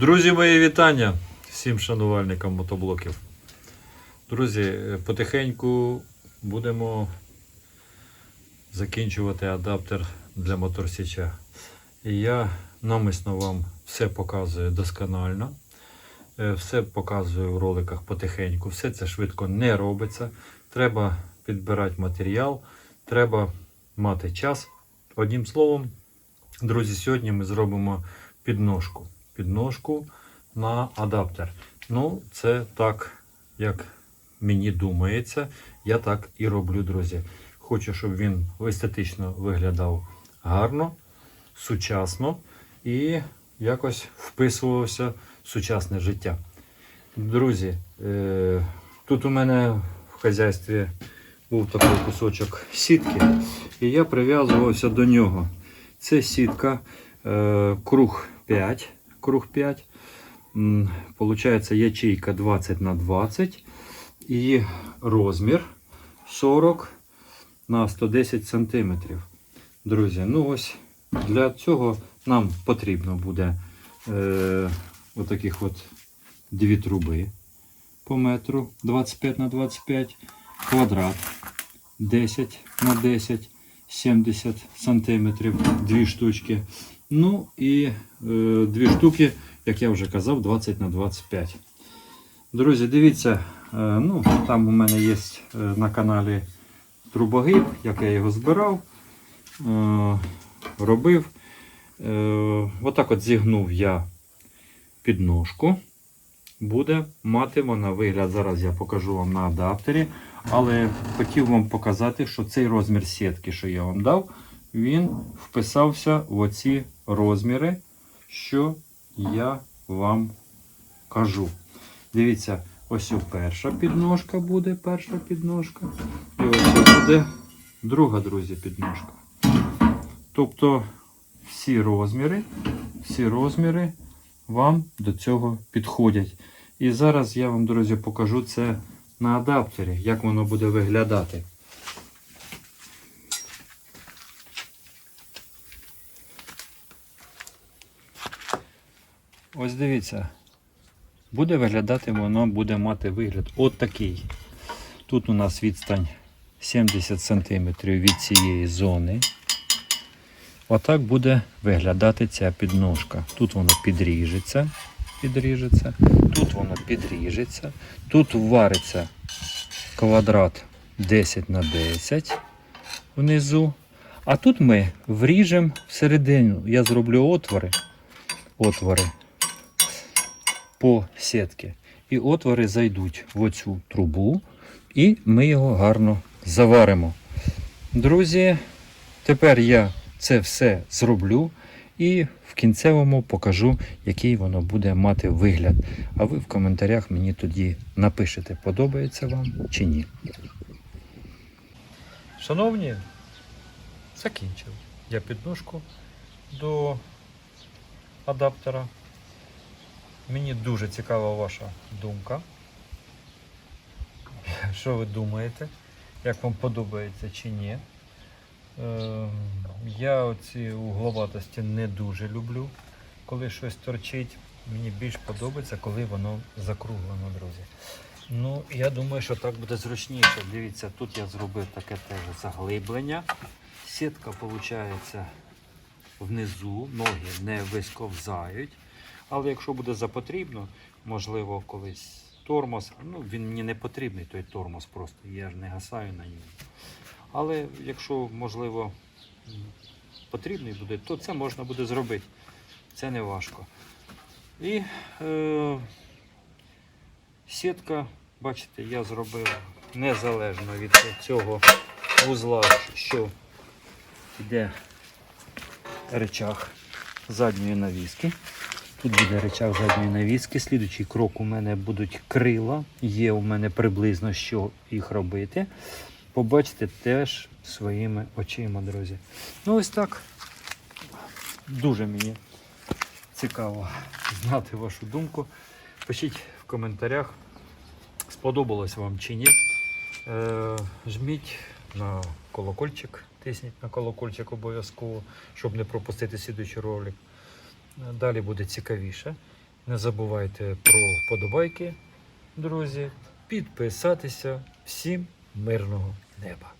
Друзі, мої вітання всім шанувальникам мотоблоків. Друзі, е, потихеньку будемо закінчувати адаптер для моторсіча. І я намисно вам все показую досконально. Е, Все показую в роликах потихеньку. Все це швидко не робиться. Треба підбирати матеріал, треба мати час. Одним словом, друзі, сьогодні ми зробимо підножку. Підножку на адаптер. Ну, це так, як мені думається. Я так і роблю, друзі. Хочу, щоб він естетично виглядав гарно, сучасно і якось вписувався в сучасне життя. Друзі, е, тут у мене в хазяйстві був такий кусочок сітки, і я прив'язувався до нього. Це сітка е, круг 5. Круг 5. Получається ячейка 20 на 20 і розмір 40 на 110 сантиметрів. Друзі, ну ось для цього нам потрібно буде е, отаких от дві труби по метру 25 на 25 квадрат 10 на 10 70 сантиметрів, дві штучки. Ну і е, дві штуки, як я вже казав, 20 на 25. Друзі, дивіться, е, ну, там у мене є е, на каналі трубогиб, як я його збирав, е, робив. Е, отак от зігнув я підножку. Буде мати вона вигляд. Зараз я покажу вам на адаптері. Але хотів вам показати, що цей розмір сітки, що я вам дав, він вписався в оці розміри, що я вам кажу. Дивіться, ось перша підножка буде, перша підножка. І ось буде друга, друзі, підножка. Тобто всі розміри, всі розміри вам до цього підходять. І зараз я вам, друзі, покажу це на адаптері, як воно буде виглядати. Ось дивіться, буде виглядати, воно буде мати вигляд от такий. Тут у нас відстань 70 см від цієї зони. Отак буде виглядати ця підножка. Тут воно підріжеться, підріжеться, тут воно підріжеться, тут вариться квадрат 10 на 10 внизу. А тут ми вріжемо всередину. Я зроблю отвори, отвори по сітки. І отвори зайдуть в оцю трубу, і ми його гарно заваримо. Друзі, тепер я це все зроблю і в кінцевому покажу, який воно буде мати вигляд. А ви в коментарях мені тоді напишете, подобається вам чи ні. Шановні, закінчив я підножку до адаптера. Мені дуже цікава ваша думка. Що ви думаєте? Як вам подобається чи ні? Е, Я оці угловатості не дуже люблю, коли щось торчить. Мені більш подобається, коли воно закруглено, друзі. Ну, я думаю, що так буде зручніше. Дивіться, тут я зробив таке теж заглиблення. Сітка, виходить, внизу, ноги не висковзають. Але якщо буде запотрібно, можливо, колись тормоз. Ну, він мені не потрібний, той тормоз просто. Я ж не гасаю на ньому. Але якщо, можливо, потрібний буде, то це можна буде зробити. Це не важко. І е, сітка, бачите, я зробив незалежно від цього вузла, що йде речах задньої навіски. Тут буде речах задньої навіски. Слідуючий крок у мене будуть крила. Є у мене приблизно що їх робити. Побачите теж своїми очима, друзі. Ну ось так. Дуже мені цікаво знати вашу думку. Пишіть в коментарях, сподобалось вам чи ні. Е, жміть на колокольчик, тисніть на колокольчик обов'язково, щоб не пропустити слідуючий ролик. Далі буде цікавіше. Не забувайте про вподобайки, друзі, підписатися. Всім мирного неба!